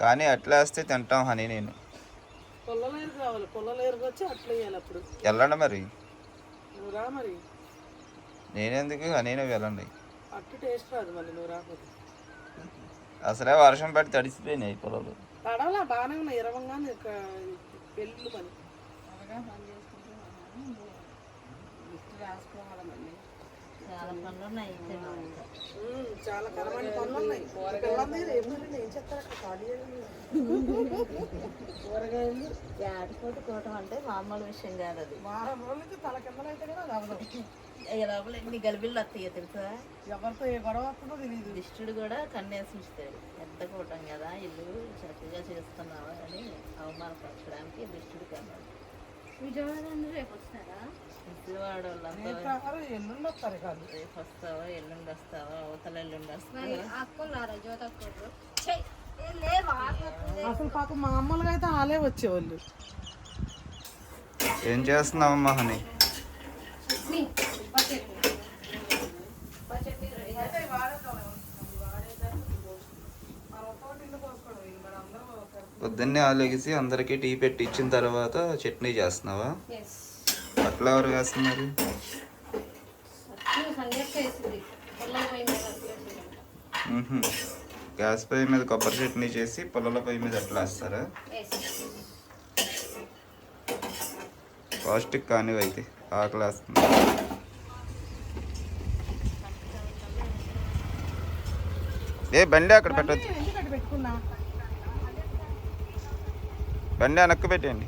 కానీ అట్లా వేస్తే తింటాం హనీ నేను. వెళ్ళండి మరి. నేనెందుకు? వెళ్ళండి. మళ్ళీ నువ్వు రాకపోతే. అసలే వర్షం పడి తడిసిపోయినాయి పొలాలు. తడవలా బాగానే ఉన్నాయి. ఇరవంగానే పెళ్ళి పని చాలా పనులు ఉన్నాయి చాలా కరమైన పనులు ఉన్నాయి పిల్లల్ని రేపు నుండి ఏం చేస్తారు అక్కడ? ఖాళీ కూరగాయలు ఆటిపోటు కోవటం అంటే మామూలు విషయం కాదు అది. వారం రోజులకి తల కదా అవదు లోపల ఎన్ని గలిబిళ్ళు వస్తాయో తెలుసా? ఎవరితో ఏ గొడవ వస్తుందో తెలియదు దిష్టుడు కూడా కన్నేసి ఉంచుతాడు. పెద్ద కూటం కదా ఇల్లు చక్కగా చేస్తున్నావా అని అవమానపరచడానికి దిష్టుడు కన్నాడు విజయవాడ రేపు వస్తారా? ఎల్లుండి వస్తారు కాదు. రేపు వస్తావా ఎల్లుండి వస్తావా? అవతల ఎల్లుండి అసలు పాప మామూలుగా అయితే వాళ్ళే వచ్చేవాళ్ళు. ఏం చేస్తున్నావమ్మా హనీ పొద్దున్నే ఆలోగిసి అందరికీ టీ పెట్టి ఇచ్చిన తర్వాత చట్నీ చేస్తున్నావా? అట్లా ఎవరు వేస్తున్నారు. గ్యాస్ పొయ్యి మీద కొబ్బరి చట్నీ చేసి పొలాల పొయ్యి మీద అట్లా వేస్తారా. పాస్టిక్ కానివి అయితే ఆకలి వేస్తుంది. ఏ బండి అక్కడ పెట్టుకున్నా బండి వెనక్కి పెట్టండి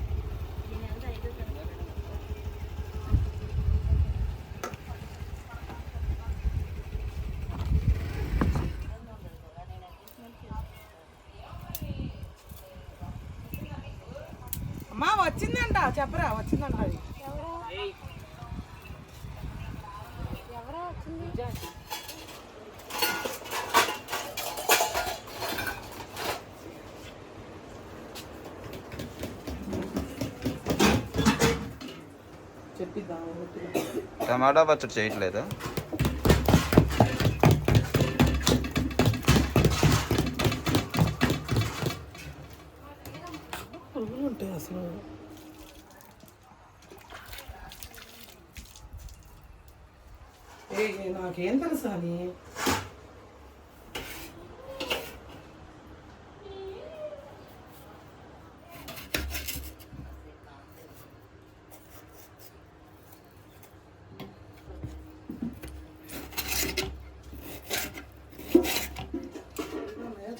అమ్మా వచ్చిందంట చెప్పరా వచ్చిందంట. అది ఎవరో వచ్చింది? చెప్పిద్దాం టమాటా పచ్చడి చేయట్లేదా పురుగులు ఉంటాయి అసలు ఏ ఏ, నాకేం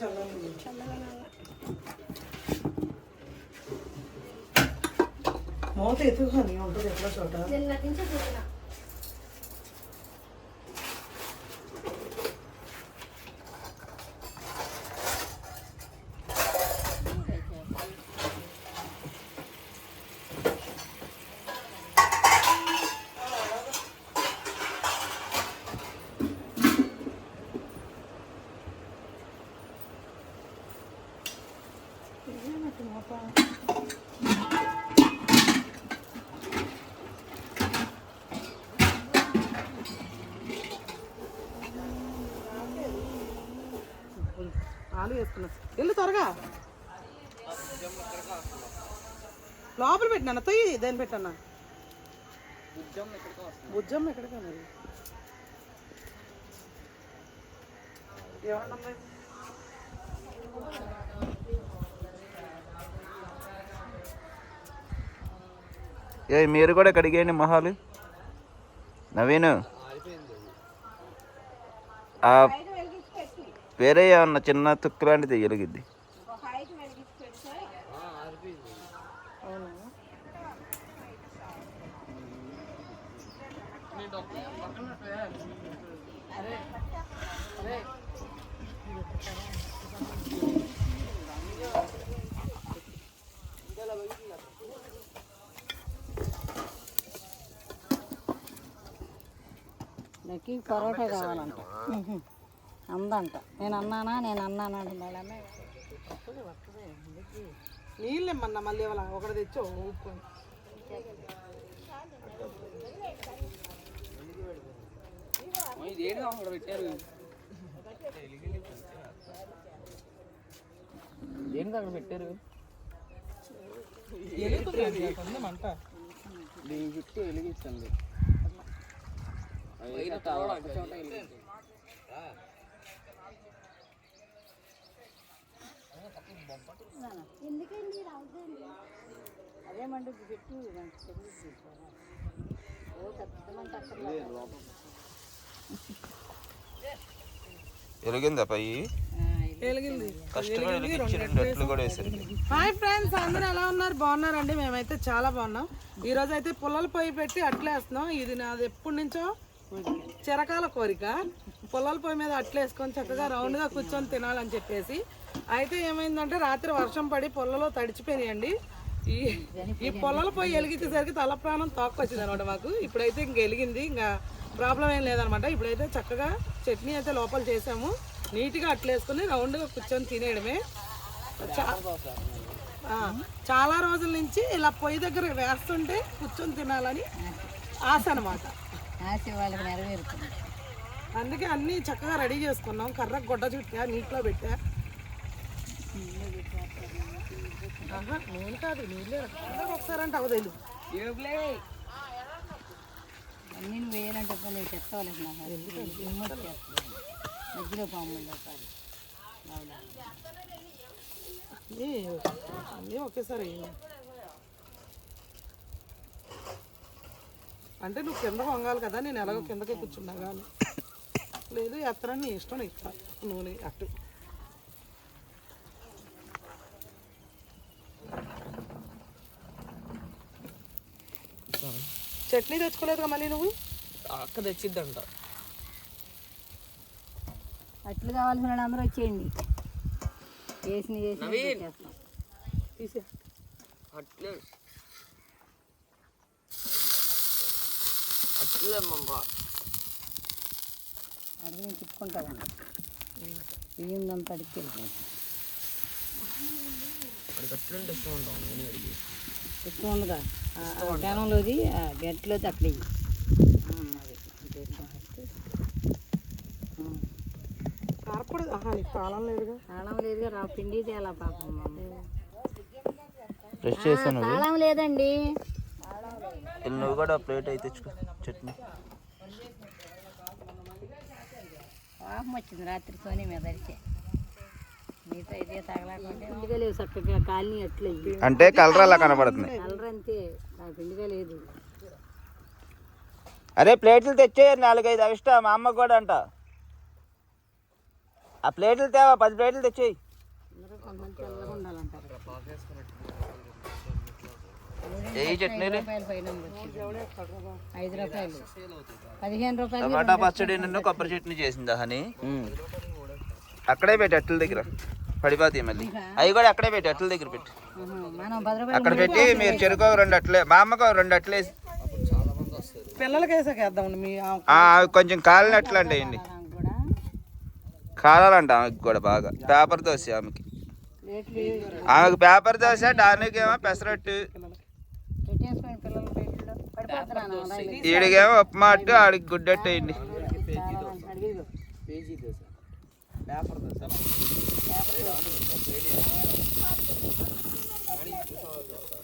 తెలుసా అని మూత ఎత్తుకు అని ఉంటుంది ఎట్లా చోట నిన్న నుంచి చూసిన ఆలు వేసుకున్నా వెళ్ళు త్వరగా లోపల పెట్టినా తొయ్యి దాన్ని పెట్టన్నా? బుజ్జమ్మ ఎక్కడికా మరి. ఏమన్నా ఏ మీరు కూడా కడిగేయండి మొహాలు? నవీన్. ఆ వేరే ఏమన్నా చిన్న తుక్కు లాంటిది ఎలిగిద్ది పరోటా కావాలంట. అందంట. నేను అన్నానా? నేను అన్నానా అంటే నీళ్ళు ఇమ్మన్నా మళ్ళీ ఇవ్వాల ఒకటి తెచ్చో ఉప్పు దేనికి అక్కడ పెట్టారు? మంట దీని చుట్టూ వెలిగించండి ఎందుకండి పెట్టు ఓ ఎరిగిందా పై? హాయ్ ఫ్రెండ్స్ అందరూ ఎలా ఉన్నారు? బాగున్నారండి? మేమైతే చాలా బాగున్నాం. ఈ రోజు అయితే పుల్లల పొయ్యి పెట్టి అట్లేస్తున్నాం. ఇది నాది ఎప్పటి నుంచో చిరకాల కోరిక. పొలాల పొయ్యి మీద అట్లేసుకొని చక్కగా రౌండ్గా కూర్చొని తినాలని చెప్పేసి. అయితే ఏమైందంటే రాత్రి వర్షం పడి పొలలో తడిచిపోయినాయండి. ఈ ఈ పొల్లల పొయ్యి వెలిగించేసరికి తల ప్రాణం తోక్కొచ్చింది అనమాట మాకు. ఇప్పుడైతే ఇంక వెలిగింది. ఇంకా ప్రాబ్లం ఏం లేదనమాట. ఇప్పుడైతే చక్కగా చట్నీ అయితే లోపల చేసాము. నీట్గా అట్లేసుకొని రౌండ్గా కూర్చొని తినేయడమే. చా- చాలా రోజుల నుంచి ఇలా పొయ్యి దగ్గర వేస్తుంటే కూర్చొని తినాలని ఆశ అనమాట ఆశ వాళ్ళకి నెరవేరుతుంది అందుకే అన్నీ చక్కగా రెడీ చేసుకున్నాం. కర్ర గుడ్డ చుట్టా నీటిలో పెట్టా. నూనె కాదు నీళ్ళే కర్రకు ఒకసారి అంటే అవదేలు అన్నీ నువ్వు వేయాలంటే నీకు. చెప్తావులేదు నాకు మధ్యలో అన్నీ అన్నీ ఒకేసారి అంటే నువ్వు కింద వంగాలి కదా నేను ఎలాగో కిందకే కూర్చున్నా కానీ లేదు ఎత్తరని నీ ఇష్టం ఇస్తా నూనె అట్టు చట్నీ తెచ్చుకోలేదుగా మళ్ళీ నువ్వు? అక్క తెచ్చిద్దంట. అట్లు కావాల్సిన అందరూ వచ్చేయండి. చేసిన చేసిన తీసే అట్లే. అట్లేమ్మా అడిగి నేను తిప్పుకుంటానండి. బియ్యం పడికి అక్కడికి అట్లుంటే ఇష్టం ఉంటాం నేను అడిగి ఎక్కువ ఉండదా? అక్కడ అది. నీకు తాళం లేదుగా. తాళం లేదుగా రా పిండి తేలా పాపం తాళం లేదండి. నువ్వు కూడా ప్లేట్ అయితే తెచ్చుకో చట్నీ. పాపం వచ్చింది రాత్రి సోని మీద మీతో ఇదే లేవు చక్కగా కాలనీ అట్లే. అంటే కలర్ అలా కనబడుతుంది కలర్ అంతే లేదు అరే ప్లేట్లు తెచ్చే నాలుగైదు అవిష్ట మా అమ్మ కూడా అంట. ఆ ప్లేట్లు తేవా పది ప్లేట్లు తెచ్చేయి అందరూ కొంతమంది తెల్లగా ఉండాలంటారు ఏ చట్నీలు రూపాయలు పైన వచ్చింది. ఐదు రూపాయలు. పదిహేను రూపాయలు టమాటా పచ్చడి నిన్ను కొబ్బరి చట్నీ చేసిందా హని? అక్కడే పెట్టి అట్ల దగ్గర. పడిపోతాయి మళ్ళీ. అవి కూడా అక్కడే పెట్టి అట్ల దగ్గర పెట్టి. అక్కడ పెట్టి మీరు చెరుకు రెండు అట్లే మా అమ్మకు రెండు అట్లేసి పిల్లలకి వేసాక కొంచెం కాలినట్లు అండి వేయండి కాలాలంట ఆమెకి కూడా బాగా. పేపర్ దోశ ఆమెకి. ఆమెకు పేపర్ దోశ డానికి ఏమో పెసరట్టు పెట్టేసుకొని పిల్లల ప్లేట్లో పడిపోతున్నాను రైలు. ఈడికేమో ఉప్మా అట్టు ఆడికి గుడ్డట్టు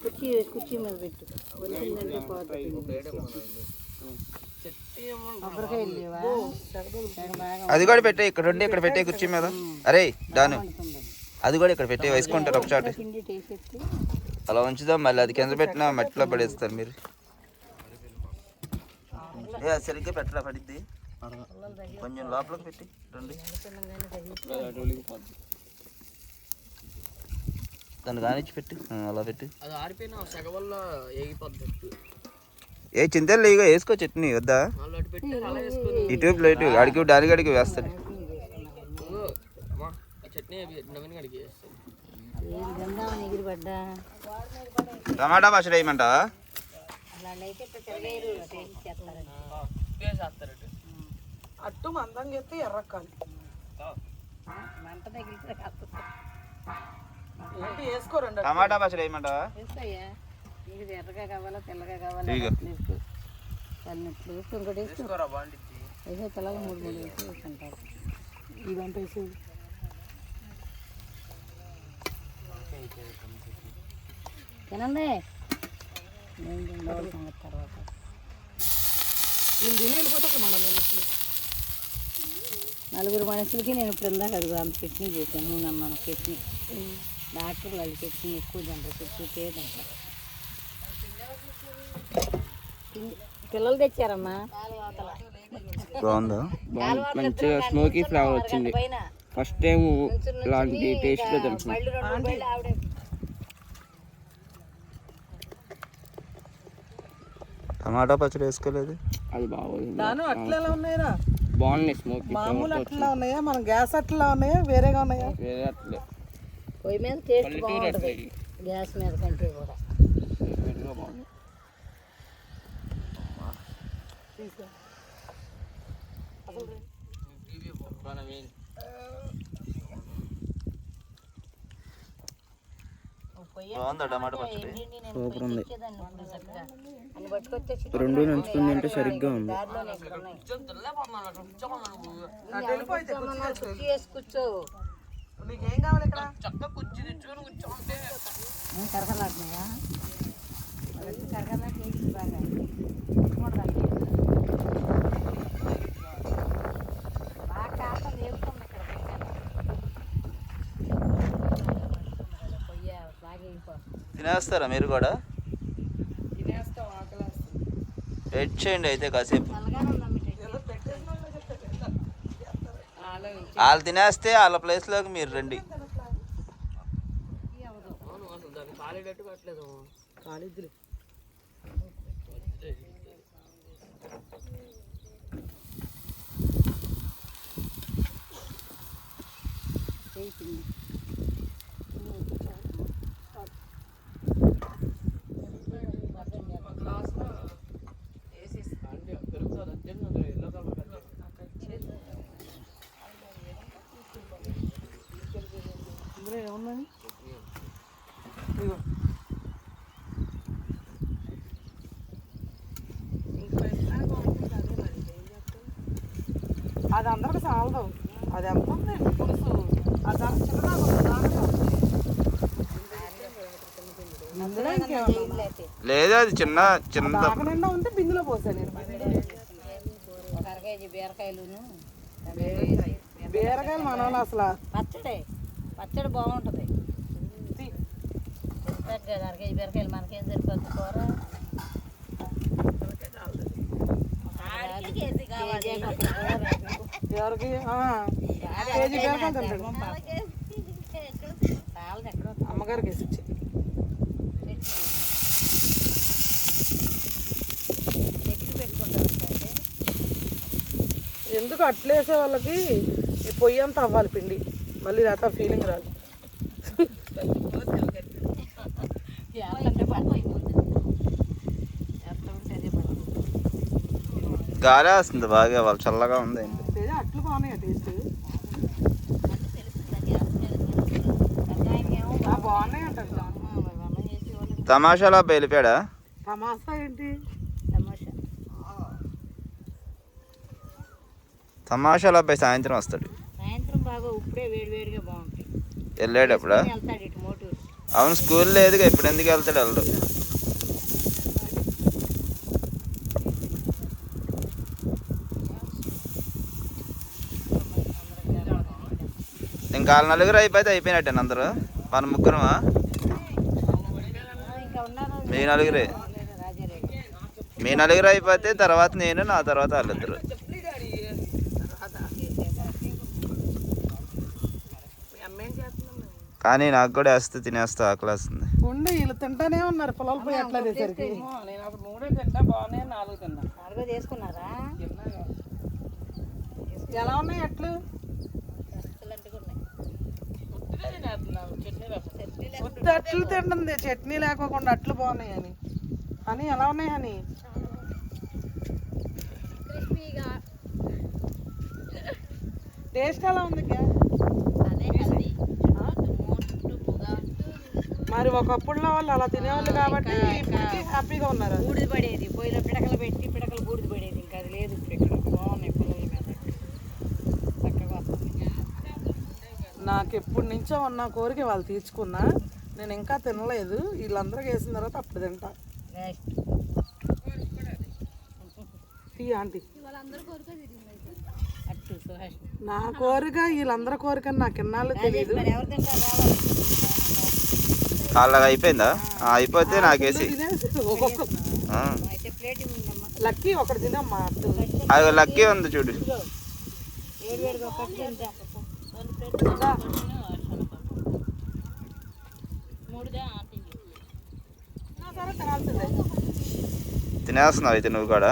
కుర్చీ కుర్చీ మీద పెట్టు. వచ్చిందంటే బాగా అది కూడా పెట్టే ఇక్కడ ఉండి ఇక్కడ పెట్టే కుర్చీ మీద. అరే దాను. అది కూడా ఇక్కడ పెట్టే వేసుకుంటారు ఒక చాటు. పిండి టేసెత్తి అలా ఉంచుదాం మళ్ళీ అది కింద పెట్టినా మట్టిలో పడేస్తారు మీరు. ఏ సరిగ్గా పెట్టరా పడిద్ది? కొంచెం లోపలికి పెట్టి రండి. దాన్ని కానిచ్చి పెట్టి అలా పెట్టి. అది ఆరిపోయిన సెగ వల్ల ఏగిపోద్ది ఏ చింతలు ఇక వేసుకో చట్నీ వద్దా? వాళ్ళు అటు పెట్టి అలా వేసుకొని ఇటు ప్లేట్ అడిగి దానికి అడిగి వేస్తాడు. టమాటా పచ్చడి వేయమంటావా? అట్టు మందం చేస్తే ఎర్రక్కాలి మంట తగిలితే ఏంటి వేసుకోరండి టమాటా పచ్చడి వేయమంటావా? వేస్తాయా నీకు ఎర్రగా కావాలా తెల్లగా కావాలా? ఇంకోటి వేసుకోరా వేసే మూడు మూడు వేసి వేసుకుంటారు. ఇదంటే వేసేది. తినండి. సంగతి తర్వాత నలుగురు మనుషులకి నేను ఇప్పుడు ఇందాక అది అంత చట్నీ చేశాను. నూనె అన్నాను చట్నీ. డాక్టర్లు వాళ్ళు చట్నీ ఎక్కువ తింటారు. చట్నీ తింటారు. పిల్లలు తెచ్చారమ్మా. బాగుందా? మంచిగా స్మోకీ ఫ్లేవర్ వచ్చింది. ఫస్ట్ టైం ఇలాంటి టేస్ట్లో తెలుసు మళ్ళీ రెండు బయలు ఆవిడే టమాటా పచ్చడి వేసుకోలేదు. అది బాగుంది. దాని అట్లా ఎలా ఉన్నాయిరా. బాగున్నాయి స్మోకీ మామూలు అట్లా ఉన్నాయా? మన గ్యాస్ అట్లా ఉన్నాయా? వేరేగా ఉన్నాయా? వేరే అట్లే. పొయ్యి మీద టేస్ట్ బాగుంటుంది. గ్యాస్ మీద కంటే కూడా. బాగుంది. బాగుందా టమాటా పచ్చడి. సూపర్ ఉంది. రెండు నంచుకుని తింటే సరిగ్గా ఉంది. కుర్చీ కూర్చో నీకేం కావాలి ఇక్కడ? ఏం కరకలాడుతున్నాయా కరకలా కేజీ బాగా. చూడదా బాగా కాస్త లేపుతుంది ఇక్కడ పొయ్యి బాగా వెళ్ళిపోతుంది తినేస్తారా మీరు కూడా? వెయిట్ చేయండి అయితే కాసేపు. వాళ్ళు తినేస్తే వాళ్ళ ప్లేస్లోకి మీరు రండి. కాలిద్దులే ఇందులో ఏమున్నది? ఇదిగో. అది అందరికి చాలదు. అది ఎంత ఉంది? పులుసు. అది దాని చిన్నదా లేదు అది చిన్న చిన్న నిండా ఉంటే బిందులో పోసాను నేను. బీరకాయలును. బీరకాయలు మన వాళ్ళు అసలు పచ్చడి. పచ్చడి బాగుంటుంది. తీ. పెద్ద అర కేజీ బీరకాయలు మనకేం సరిపోతుంది కూర? అమ్మగారికి వేసి ఇచ్చి. చెట్టు పెట్టుకుంటారు అంటే ఎందుకు అట్లేసే వాళ్ళకి? ఈ పొయ్యి అంతా అవ్వాలి పిండి. మళ్ళీ రాత ఫీలింగ్ రాదు. గాలి వస్తుంది బాగా వాళ్ళు చల్లగా ఉంది అట్లు బాగున్నాయి టేస్ట్ తమాషాలో తమాసా ఏంటి? తమాషా తమాషాలో అబ్బాయి సాయంత్రం వస్తాడు. బాగా ఇప్పుడే బాగుంటాయి. వెళ్ళాడప్పుడా వెళ్తాడు ఇటు మోటూరు. అవును స్కూల్ లేదుగా ఇప్పుడు ఎందుకు వెళ్తాడు వెళ్ళడు? ఇంకా నలుగురు అయిపోతే అయిపోయినట్టే అందరూ? మన ముగ్గురమా? మీ నలుగురే? మీ నలుగురు అయిపోతే తర్వాత నేను నా తర్వాత వాళ్ళిద్దరు. కానీ నాకు కూడా వేస్తే తినేస్తా ఆకలేస్తుంది. ఉండి వీళ్ళు తింటానే ఉన్నారు పొలాలు పోయి అట్లా చేసరికి నేను అప్పుడు మూడే తింటా బాగున్నాయి నాలుగు తిన్నా నాలుగో చేసుకున్నారా? ఎలా ఉన్నాయి అట్లు? ఉత్తి అట్లు తింటుంది చట్నీ లేకోకుండా అట్లు బాగున్నాయి అని. అని ఎలా ఉన్నాయి అని క్రిస్పీగా టేస్ట్ ఎలా ఉంది అక్క? మరి ఒకప్పుడులో వాళ్ళు అలా తినేవాళ్ళు కాబట్టి ఇప్పటికీ హ్యాపీగా ఉన్నారు బూడిద పడేది. పొయ్యిలో పిడకలు పెట్టి పిడకలు బూడిద పడేది. ఇంకా అది లేదు ఇప్పుడు ఇక్కడ బాగున్నాయి పిల్లల మీద చక్కగా వస్తుంది. నాకు ఎప్పటి నుంచో ఉన్న కోరిక వాళ్ళు తీర్చుకున్నా నేను ఇంకా తినలేదు. వీళ్ళందరికీ వేసిన తర్వాత అప్పుడు తింటా. ఆంటీ. వాళ్ళందరూ నా కోరిక వీళ్ళందరి కోరిక నాకు ఎన్నాళ్ళు తెలియదు వాళ్ళకి అయిపోయిందా? అయిపోతే నాకేసి. అది లక్కీ ఉంది చూడు. తినేస్తున్నావు అయితే నువ్వు కూడా?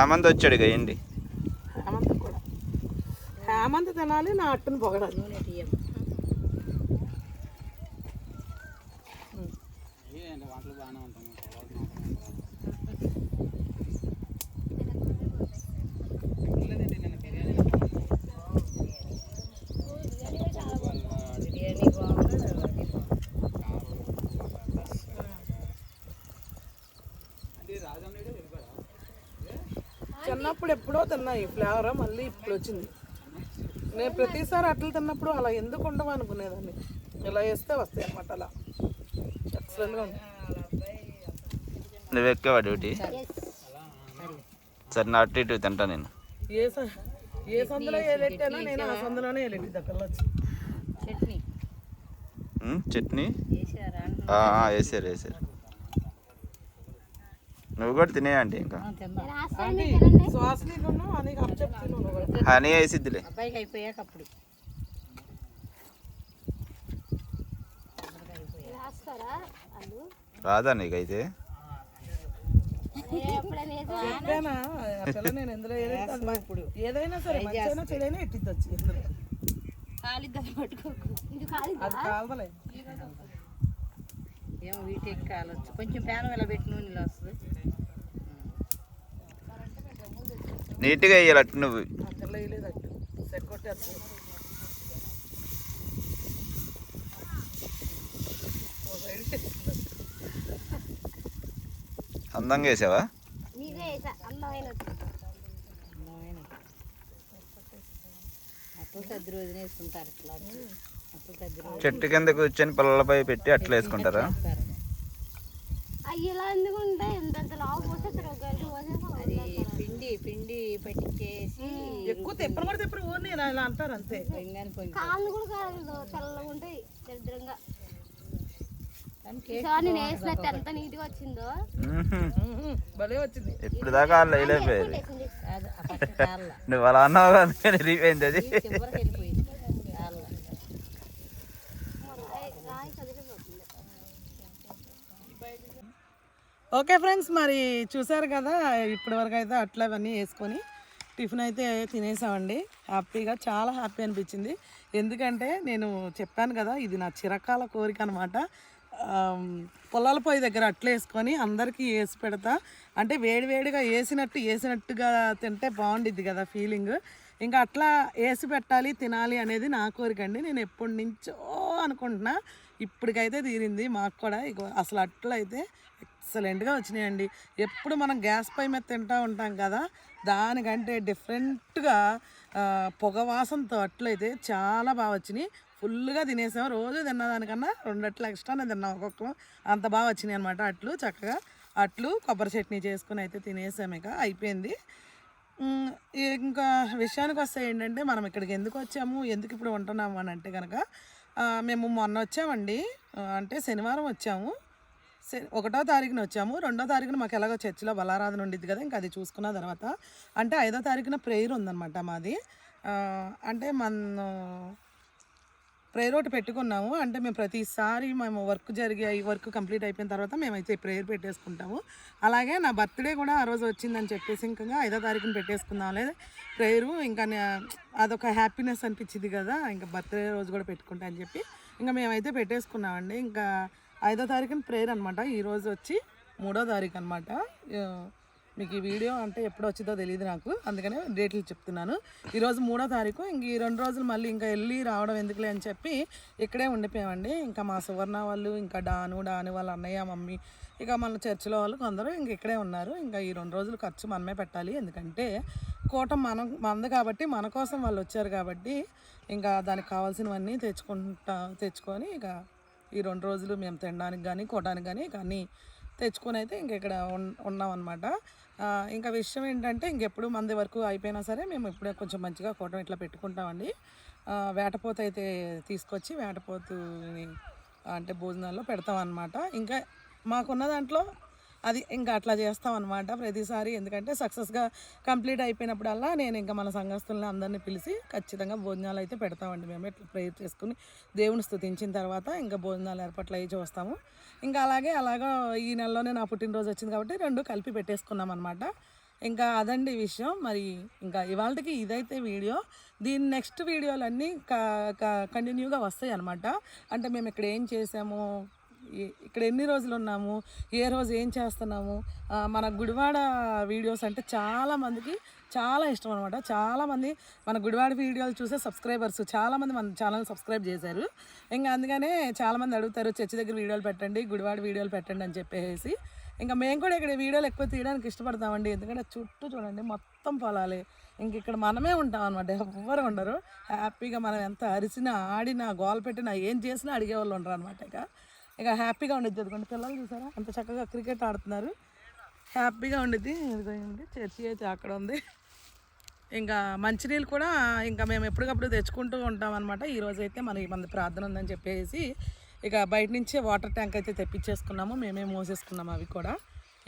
ఏమంది వచ్చాడు ఇక ఏంటి? హేమంత్ కూడా. హేమంత్ తినాలి నా అట్టును పొగడాలి. నూనె చిన్నప్పుడు ఎప్పుడో తిన్నా ఈ ఫ్లేవర్ మళ్ళీ ఇప్పుడు వచ్చింది. నేను ప్రతిసారి అట్లు తిన్నప్పుడు అలా ఎందుకు ఉండవు అనుకునేదాన్ని. ఇలా వేస్తే వస్తాయి అన్నమాట అలా. ఎక్సలెంట్గా ఉంది. నువ్వు ఎక్కేవా డ్యూటీ సరే నా అటు ఇటు తింటా నేను. చట్నీ. వేసారా వేసారు నువ్వు కూడా తినేయండి ఇంకా. హనీ వేసిద్దిలే. రాదా నీకైతే? చెప్పానా నేను ఏదైతే అది మా- ఏదైనా సరే చెడైనా ఇందులో. ఇది అది కావాలే. ఏమో వీటికి కాలొచ్చు. కొంచెం ప్యాన్ ఇలా పెట్టి నూనెలో వస్తుంది. నీట్గా వేయాలి అట్టు నువ్వు సైడ్ వేస్తుంది. అందంగా వేసావా నీదే వేసా అందమైన అప్పుడు సర్ది రోజున వేసుకుంటారు ఇట్లా అప్పుడు సర్ది రోజు చెట్టు కింద కూర్చొని పిల్లలపై పెట్టి అట్లా వేసుకుంటారా? పిండి పిండి పట్టించేసి ఎక్కువ తిప్పలు కూడా తిప్పరు ఊరిని ఇలా ఇలా అంటారు అంతే. కాళ్ళు కూడా కాదు తెల్లగా ఉంటాయి నేను వేసినట్టు ఎంత నీట్గా వచ్చిందో. మ్మ్హ్మ్. ఉహుం, భలే వచ్చింది. ఇప్పుడు దాకా వాళ్ళు నువ్వు అలా అన్నావు అందుకని రిపోయింది అది. ఓకే ఫ్రెండ్స్ మరి చూసారు కదా ఇప్పటి వరకు అయితే అట్లా అవన్నీ వేసుకొని టిఫిన్ అయితే తినేసామండి. హ్యాపీగా చాలా హ్యాపీ అనిపించింది. ఎందుకంటే నేను చెప్పాను కదా ఇది నా చిరకాల కోరిక అనమాట పొలాల పొయ్యి దగ్గర అట్లా వేసుకొని అందరికీ వేసి పెడతా. అంటే వేడివేడిగా వేసినట్టు వేసినట్టుగా తింటే బాగుండిద్ది కదా ఫీలింగ్ ఇంకా అట్లా వేసి పెట్టాలి తినాలి అనేది నా కోరిక అండి. నేను ఎప్పటి నుంచో అనుకుంటున్నా ఇప్పటికైతే తీరింది. మాకు కూడా ఇగో అసలు అట్లా అయితే ఎక్సలెంట్గా వచ్చినాయండి. ఎప్పుడు మనం గ్యాస్ పై మీద తింటూ ఉంటాం కదా దానికంటే డిఫరెంట్గా పొగ వాసనతో అట్లయితే చాలా బాగా వచ్చినాయి. ఫుల్గా తినేసాం. రోజు తిన్నదానికన్నా రెండట్ల ఎక్స్ట్రానే తిన్నాం ఒక్కొక్కరు అంత బాగా వచ్చినాయి అనమాట అట్లు చక్కగా అట్లు కొబ్బరి చట్నీ చేసుకుని అయితే తినేసాం ఇక. అయిపోయింది. ఇంకా విషయానికి వస్తే ఏంటంటే మనం ఇక్కడికి ఎందుకు వచ్చాము ఎందుకు ఇప్పుడు ఉంటున్నాము అని అంటే కనుక మేము మొన్న వచ్చామండి. అంటే శనివారం వచ్చాము. ఒకటో తారీఖున వచ్చాము. రెండో తారీఖున మాకు ఎలాగో చర్చిలో బలారాధన ఉండిద్ది కదా ఇంకా అది చూసుకున్న తర్వాత. అంటే ఐదో తారీఖున ప్రేయర్ ఉందన్నమాట మాది. అంటే మన ప్రేయర్ ఒకటి పెట్టుకున్నాము. అంటే మేము ప్రతిసారి మేము వర్క్ జరిగే ఈ వర్క్ కంప్లీట్ అయిపోయిన తర్వాత మేమైతే ప్రేయర్ పెట్టేసుకుంటాము. అలాగే నా బర్త్డే కూడా ఆ రోజు వచ్చిందని చెప్పేసి ఇంకా ఐదో తారీఖున పెట్టేసుకుందాం. లేదా ప్రేయరు ఇంకా అదొక హ్యాపీనెస్ అనిపించింది కదా ఇంకా బర్త్డే రోజు కూడా పెట్టుకుంటా అని చెప్పి ఇంకా మేమైతే పెట్టేసుకున్నామండి. ఇంకా ఐదో తారీఖున ప్రేయర్ అనమాట ఈరోజు వచ్చి మూడో తారీఖు అనమాట మీకు ఈ వీడియో అంటే ఎప్పుడు వచ్చిందో తెలియదు నాకు. అందుకనే డేట్లు చెప్తున్నాను. ఈరోజు మూడో తారీఖు ఇంక ఈ రెండు రోజులు మళ్ళీ ఇంకా వెళ్ళి రావడం ఎందుకులే అని చెప్పి ఇక్కడే ఉండిపోయామండి. ఇంకా మా సువర్ణ వాళ్ళు ఇంకా డాను డాను వాళ్ళ అన్నయ్య మమ్మీ ఇక మన చర్చిలో వాళ్ళు కొందరు ఇంక ఇక్కడే ఉన్నారు. ఇంకా ఈ రెండు రోజులు ఖర్చు మనమే పెట్టాలి. ఎందుకంటే కూటం మనం మంద కాబట్టి మన కోసం వాళ్ళు వచ్చారు కాబట్టి ఇంకా దానికి కావాల్సినవన్నీ తెచ్చుకుంటా తెచ్చుకొని ఇక ఈ రెండు రోజులు మేము తినడానికి కానీ కొట్టడానికి కానీ ఇక అన్నీ తెచ్చుకొని అయితే ఇంక ఇక్కడ ఉన్- ఉన్నాం అనమాట ఇంకా విషయం ఏంటంటే ఇంకెప్పుడు మంది వరకు అయిపోయినా సరే మేము ఇప్పుడే కొంచెం మంచిగా కూటం ఇట్లా పెట్టుకుంటామండి. వేటపోత అయితే తీసుకొచ్చి వేటపోతు అంటే భోజనాల్లో పెడతాం అనమాట ఇంకా మాకున్న దాంట్లో అది ఇంకా అట్లా చేస్తాం అనమాట ప్రతిసారి. ఎందుకంటే సక్సెస్గా కంప్లీట్ అయిపోయినప్పుడల్లా నేను ఇంకా మన సంఘస్థులను అందరినీ పిలిచి ఖచ్చితంగా భోజనాలు అయితే పెడతామండి మేము. ఇట్లా ప్రేయర్ చేసుకుని దేవుని స్థుతించిన తర్వాత ఇంకా భోజనాలు ఏర్పాట్లు అయ్యి చూస్తాము. ఇంకా అలాగే అలాగా ఈ నెలలోనే నా పుట్టినరోజు వచ్చింది కాబట్టి రెండు కలిపి పెట్టేసుకున్నాం అనమాట ఇంకా అదండి విషయం. మరి ఇంకా ఇవాళకి ఇదైతే వీడియో. దీని నెక్స్ట్ వీడియోలన్నీ కంటిన్యూగా వస్తాయి అనమాట అంటే మేము ఇక్కడ ఏం చేసాము? ఇక్కడ ఎన్ని రోజులు ఉన్నాము? ఏ రోజు ఏం చేస్తున్నాము? మన గుడివాడ వీడియోస్ అంటే చాలామందికి చాలా ఇష్టం అనమాట చాలామంది మన గుడివాడ వీడియోలు చూసే సబ్స్క్రైబర్స్ చాలామంది మన ఛానల్ సబ్స్క్రైబ్ చేశారు. ఇంకా అందుకనే చాలామంది అడుగుతారు చర్చి దగ్గర వీడియోలు పెట్టండి గుడివాడ వీడియోలు పెట్టండి అని చెప్పేసి. ఇంకా మేము కూడా ఇక్కడ వీడియోలు ఎక్కువ తీయడానికి ఇష్టపడతామండి. ఎందుకంటే చుట్టూ చూడండి మొత్తం పొలాలే. ఇంక ఇక్కడ మనమే ఉంటాం అనమాట ఎవ్వరు ఉండరు. హ్యాపీగా మనం ఎంత అరిసినా ఆడినా గోల పెట్టినా ఏం చేసినా అడిగేవాళ్ళు ఉండరు అనమాట ఇక. ఇక హ్యాపీగా ఉండేది చదువుకోండి పిల్లలు చూసారా? అంత చక్కగా క్రికెట్ ఆడుతున్నారు. హ్యాపీగా ఉండేది ఇదిగోండి చర్చి అయితే అక్కడ ఉంది. ఇంకా మంచినీళ్ళు కూడా ఇంకా మేము ఎప్పటికప్పుడు తెచ్చుకుంటూ ఉంటాం అనమాట ఈరోజు అయితే మనకి మన ప్రార్థన ఉందని చెప్పేసి ఇక బయట నుంచే వాటర్ ట్యాంక్ అయితే తెప్పించేసుకున్నాము. మేమే మోసేసుకున్నాము అవి కూడా.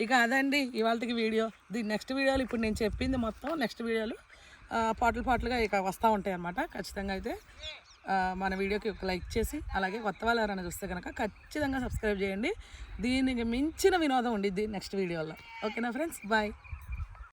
ఇక అదండి ఇవాళకి వీడియో. దీని నెక్స్ట్ వీడియోలు ఇప్పుడు నేను చెప్పింది మొత్తం. నెక్స్ట్ వీడియోలు పాటలు పాటలుగా ఇక వస్తూ ఉంటాయి అన్నమాట ఖచ్చితంగా అయితే. మన వీడియోకి ఒక లైక్ చేసి అలాగే కొత్త వాళ్ళు ఎవరైనా చూస్తే కనుక ఖచ్చితంగా సబ్స్క్రైబ్ చేయండి. దీనికి మించిన వినోదం ఉండిద్ది నెక్స్ట్ వీడియోలో. ఓకేనా ఫ్రెండ్స్? బాయ్.